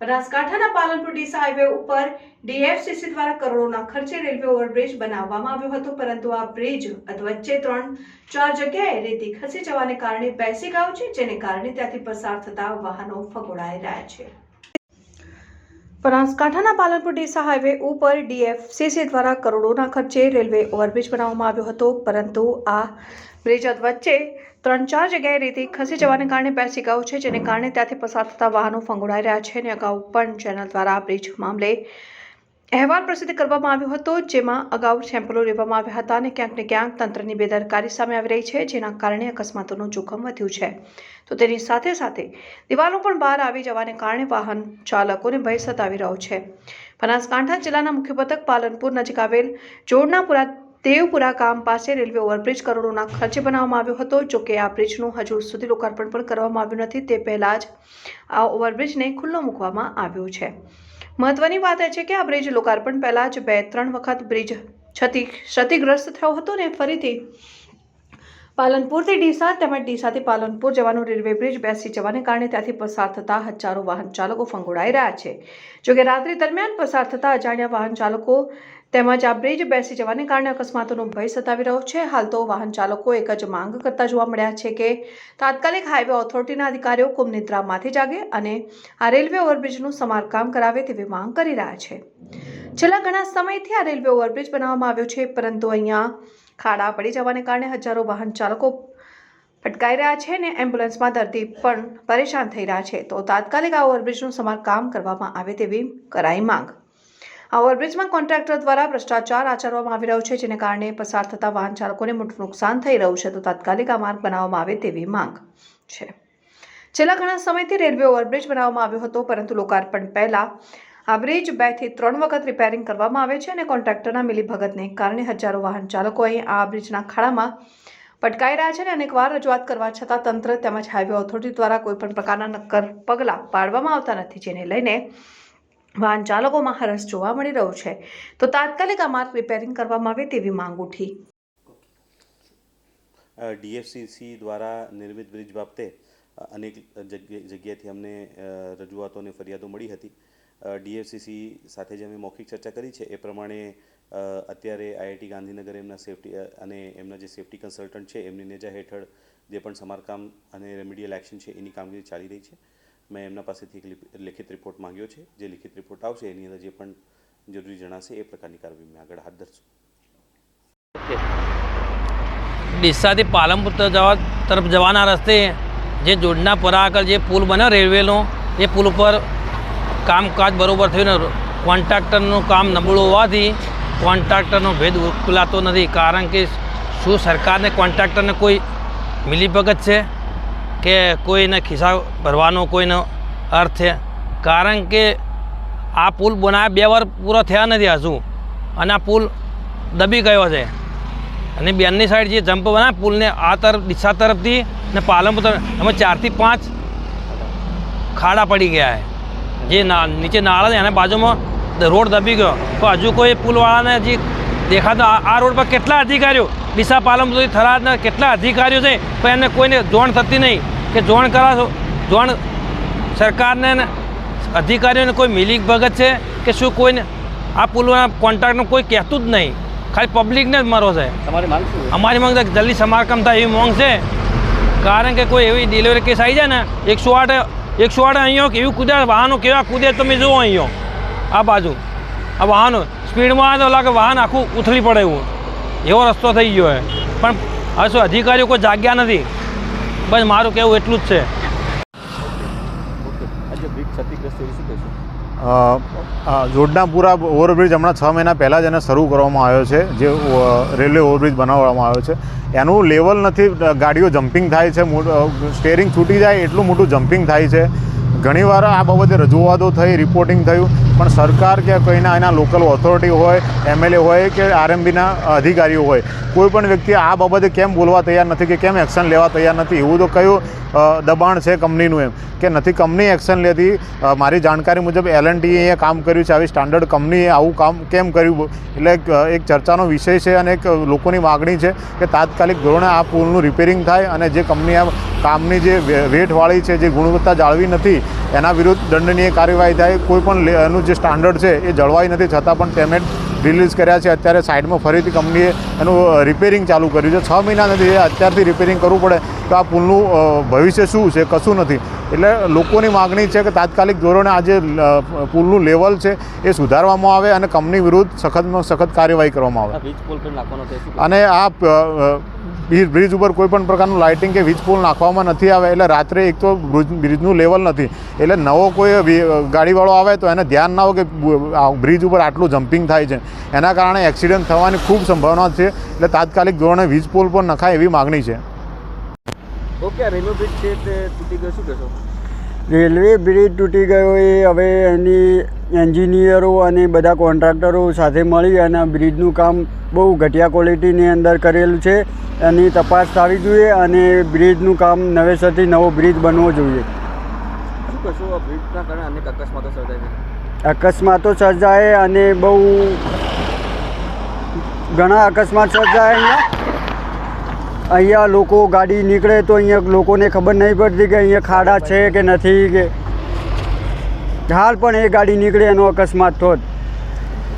બનાસકાંઠાના પાલનપુર ડીસા હાઈવે ઉપર ડીએફસીસી દ્વારા કરોડોના ખર્ચે રેલવે ઓવરબ્રિજ બનાવવામાં આવ્યો હતો, પરંતુ આ બ્રિજ વચ્ચે ત્રણ, ચાર જગ્યાએ રેતી ખસી જવાને કારણે બેસી ગયો છે, જેને કારણે ત્યાંથી પસાર થતા વાહનો ફગોળાઈ રહ્યા છે. બનાસકાંઠાના પાલનપુર ડીસા હાઈવે ઉપર ડીએફસીસી દ્વારા કરોડોના ખર્ચે રેલવે ઓવરબ્રિજ બનાવવામાં આવ્યો હતો, પરંતુ આ બ્રિજ વચ્ચે ત્રણ ચાર જગ્યાએ રેતી ખસી જવાને કારણે બેસી ગયો છે, જેને કારણે ત્યાંથી પસાર થતા વાહનો ફંગોળાઈ રહ્યા છે અને અગાઉ પણ ચેનલ દ્વારા બ્રિજ મામલે અહેવાલ પ્રસિદ્ધ કરવામાં આવ્યો હતો, જેમાં અગાઉ સેમ્પલો લેવામાં આવ્યા હતા અને ક્યાંક ને ક્યાંક તંત્રની બેદરકારી સામે આવી રહી છે, જેના કારણે અકસ્માતોનું જોખમ વધ્યું છે. તો તેની સાથે સાથે દિવાલો પણ બહાર આવી જવાને કારણે વાહન ચાલકોને ભય સતાવી રહ્યો છે. બનાસકાંઠા જિલ્લાના મુખ્ય મથક પાલનપુર નજીક આવેલ જોડનાપુરા દેવપુરા ગામ પાસે રેલવે ઓવરબ્રિજ કરોડોના ખર્ચે બનાવવામાં આવ્યો હતો. જો કે આ બ્રિજનું હજુ સુધી લોકાર્પણ પણ કરવામાં આવ્યું નથી, તે પહેલાં જ આ ઓવરબ્રિજને ખુલ્લો મૂકવામાં આવ્યો છે. મહત્વની વાત એ છે કે આ બ્રિજ લોકાર્પણ પહેલાં જ બે ત્રણ વખત બ્રિજ ક્ષતિ ક્ષતિગ્રસ્ત થયો હતો ને ફરીથી પાલનપુરથી ડીસા તેમજ ડીસાથી પાલનપુર જવાનું રેલવે બ્રિજ બેસી જવાને કારણે ત્યાંથી પસાર થતા હજારો વાહન ચાલકો ફંગોળાઈ રહ્યા છે. જોકે રાત્રિ દરમિયાન પસાર થતા અજાણ્યા વાહન ચાલકો તેમજ આ બ્રિજ બેસી જવાને કારણે અકસ્માતોનો ભય સતાવી રહ્યો છે. હાલ તો વાહન ચાલકો એક જ માંગ કરતા જોવા મળ્યા છે કે તાત્કાલિક હાઈવે ઓથોરિટીના અધિકારીઓ કુમ નિદ્રામાંથી જાગે અને આ રેલવે ઓવરબ્રિજનું સમારકામ કરાવે તેવી માંગ કરી રહ્યા છે. છેલ્લા ઘણા સમયથી આ રેલવે ઓવરબ્રિજ બનાવવામાં આવ્યો છે, પરંતુ અહીંયા ખાડા પડી જવાને કારણે હજારો વાહન ચાલકો અટકાઈ રહ્યા છે અને એમ્બ્યુલન્સમાં દર્દી પણ પરેશાન થઈ રહ્યા છે. તો તાત્કાલિક આ ઓવરબ્રિજનું સમારકામ કરવામાં આવે તેવી કરાઈ માંગ. આ ઓવરબ્રિજમાં કોન્ટ્રાક્ટર દ્વારા ભ્રષ્ટાચાર આચરવામાં આવી રહ્યો છે, જેને કારણે પસાર થતા વાહન ચાલકોને મોટું નુકસાન થઈ રહ્યું છે. તો તાત્કાલિક આ માર્ગ બનાવવામાં આવે તેવી માંગ છે. છેલ્લા ઘણા સમયથી રેલવે ઓવરબ્રિજ બનાવવામાં આવ્યો હતો, પરંતુ લોકાર્પણ પહેલાં આ બ્રિજ બેથી ત્રણ વખત રિપેરિંગ કરવામાં આવે છે અને કોન્ટ્રાક્ટરના મિલીભગતને કારણે હજારો વાહન ચાલકો અહીં આ બ્રિજના ખાડામાં પટકાઈ રહ્યા છે અને અનેકવાર રજૂઆત કરવા છતાં તંત્ર તેમજ હાઈવે ઓથોરિટી દ્વારા કોઈપણ પ્રકારના નક્કર પગલાં પાડવામાં આવતા નથી, જેને લઈને વાહન ચાલકોમાં હરસ જોવા મળી રહ્યો છે. તો તાત્કાલિક આ માર્ગ રિપેરિંગ કરવામાં આવે તેવી માંગ ઉઠી. ડીએફસીસી દ્વારા નિર્મિત બ્રિજ બાબતે અનેક જગ્યાએથી અમને રજૂઆતો અને ફરિયાદો મળી હતી. ડીએફસીસી સાથે જે અમે મૌખિક ચર્ચા કરી છે, એ પ્રમાણે અત્યારે આઈઆઈટી ગાંધીનગર એમના સેફટી અને એમના જે સેફટી કન્સલ્ટન્ટ છે, એમની નેજા હેઠળ જે પણ સમારકામ અને રેમિડિયલ એક્શન છે, એની કામગીરી ચાલી રહી છે. મેં એમના પાસેથી એક લેખિત રિપોર્ટ માંગ્યો છે. જે લિખિત રિપોર્ટ આવશે, એની અંદર જે પણ જરૂરી જણાશે, એ પ્રકારની કાર્યવાહી મેં આગળ હાથ ધરશું. ડીસાથી પાલનપુર જવા, તરફ જવાના રસ્તે જે જોડનાપરા આગળ જે પુલ બન્યો રેલવેનો, એ પુલ ઉપર કામકાજ બરોબર થયું ને, કોન્ટ્રાક્ટરનું કામ નબળું હોવાથી કોન્ટ્રાક્ટરનો ભેદ ઉકલાતો નથી. કારણ કે શું સરકારને, કોન્ટ્રાક્ટરને કોઈ મિલીભગત છે? કે કોઈને ખિસ્સા ભરવાનો કોઈનો અર્થ છે. કારણ કે આ પુલ બનાવ્યા બે વાર પૂરો થયા નથી હજુ. અને આ પુલ દબી ગયો છે. અને બેનની સાઈડ જે જમ્પ બનાવે પુલને આ તરફ, દિશા તરફથી ને પાલનપુર તરફ, અમે ચારથી પાંચ ખાડા પડી ગયા છે. જે ના, નીચે નાળા છે, એના બાજુમાં રોડ દબી ગયો. તો હજુ કોઈ પુલવાળાને હજી દેખાતો, આ રોડ પર કેટલા અધિકારીઓ? ડીસા પાલનપુરથી થરાદના કેટલા અધિકારીઓ છે? પણ એને કોઈને જોણ થતી નહીં. કે જોણ કરાશો જોણ સરકારને અધિકારીઓને કોઈ મિલી ભગત છે કે શું કોઈને આ પુલના કોન્ટ્રાક્ટનું કોઈ કહેતું જ નહીં? ખાલી પબ્લિકને જ મરો છે. અમારી માંગ છે જલ્દી સમારકામ થાય એવી માંગ છે. કારણ કે કોઈ એવી ડિલિવરી કેસ આવી જાય ને એકસો આઠ એકસો આઠ અહીંયો કેવું કૂદે વાહનો કેવા કૂદે તમે જુઓ અહીંયો. આ બાજુ. આ વાહનો સ્પીડમાં આવે તો લાગે વાહન આખું ઉથલી પડે એવું. એવો રસ્તો થઈ ગયો છે. પણ હવે શું અધિકારીઓ કોઈ જાગ્યા નથી. બસ મારું કહેવું એટલું જ છે. અ, જોડનાપુરા ઓવરબ્રિજ હમણાં છ મહિના પહેલાં જ એને શરૂ કરવામાં આવ્યો છે જે રેલવે ઓવરબ્રિજ બનાવવામાં આવ્યો છે. એનું લેવલ નથી ગાડીઓ જમ્પિંગ થાય છે સ્ટેરિંગ છૂટી જાય એટલું મોટું જમ્પિંગ થાય છે. ઘણીવાર આ બાબતે રજૂઆતો થઈ રિપોર્ટિંગ થયું પણ સરકાર કે કોઈના એના લોકલ ઓથોરિટી હોય એમએલએ હોય કે આરએમબીના અધિકારીઓ હોય કોઈ પણ વ્યક્તિ આ બાબતે કેમ બોલવા તૈયાર નથી કે કેમ એક્શન લેવા તૈયાર નથી એવું તો અ, દબાણ છે કંપનીનું એમ. કે નથી કંપની એક્શન લેતી. મારી જાણકારી મુજબ એલ એન્ડ અહીંયા કામ કર્યું છે. આવી સ્ટાન્ડર્ડ કંપનીએ આવું કામ કેમ કર્યું? એટલે એક, ચર્ચાનો વિષય છે અને એક લોકોની માગણી છે કે તાત્કાલિક ધોરણે આ પુલનું રિપેરિંગ થાય અને જે કંપની આ કામની જે વેઠવાળી છે જે ગુણવત્તા જાળવી નથી એના વિરુદ્ધ દંડનીય કાર્યવાહી થાય. કોઈ પણ એનું જે સ્ટાન્ડર્ડ છે એ જળવાઈ નથી. છતાં પણ પેમેન્ટ રિલીઝ કર્યા છે. અત્યારે સાઈડમાં ફરીથી કંપનીએ એનું રિપેરિંગ ચાલુ કર્યું છે. છ મહિના નથી અત્યારથી રિપેરિંગ કરવું પડે. તો આ પુલનું ભવિષ્ય શું છે કશું નથી. એટલે લોકોની માગણી છે કે તાત્કાલિક ધોરણે આ જે પુલનું લેવલ છે એ સુધારવામાં આવે અને કંપની વિરુદ્ધ સખતમાં સખત કાર્યવાહી કરવામાં આવે. અને આ બ્રિજ ઉપર કોઈ પણ પ્રકારનું લાઇટિંગ કે વીજ પોલ નાખવામાં નથી આવે એટલે રાત્રે એક તો બ્રિજ- બ્રિજનું લેવલ નથી. એટલે નવો કોઈ ગાડીવાળો આવે તો એને ધ્યાન ના હોય કે આ બ્રિજ ઉપર આટલું જમ્પિંગ થાય છે. એના કારણે એક્સિડન્ટ થવાની ખૂબ સંભાવના છે એટલે તાત્કાલિક ધોરણે વીજ પોલ પણ નખાય એવી માગણી છે. ઓકે રેલવે બ્રિજ છે તે તૂટી ગયો શું કહેશો? રેલવે બ્રિજ તૂટી ગયો એ હવે એની એન્જિનિયરો અને બધા કોન્ટ્રાક્ટરો સાથે મળી અને બ્રિજનું કામ બહુ ઘટિયા ક્વોલિટીની અંદર કરેલું છે. એની તપાસ થવી જોઈએ અને બ્રિજનું કામ નવેસરથી નવો બ્રિજ બનવો જોઈએ. શું કહેશો બ્રિજના કારણે અનેક અકસ્માતો સર્જાય અકસ્માતો સર્જાય અને બહુ ઘણા અકસ્માત સર્જાય અહીંયા. અહીંયા લોકો ગાડી નીકળે તો અહીંયા લોકોને ખબર નહીં પડતી કે અહીંયા ખાડા છે કે નથી કે હાલ પણ એ ગાડી નીકળે એનો અકસ્માત થોત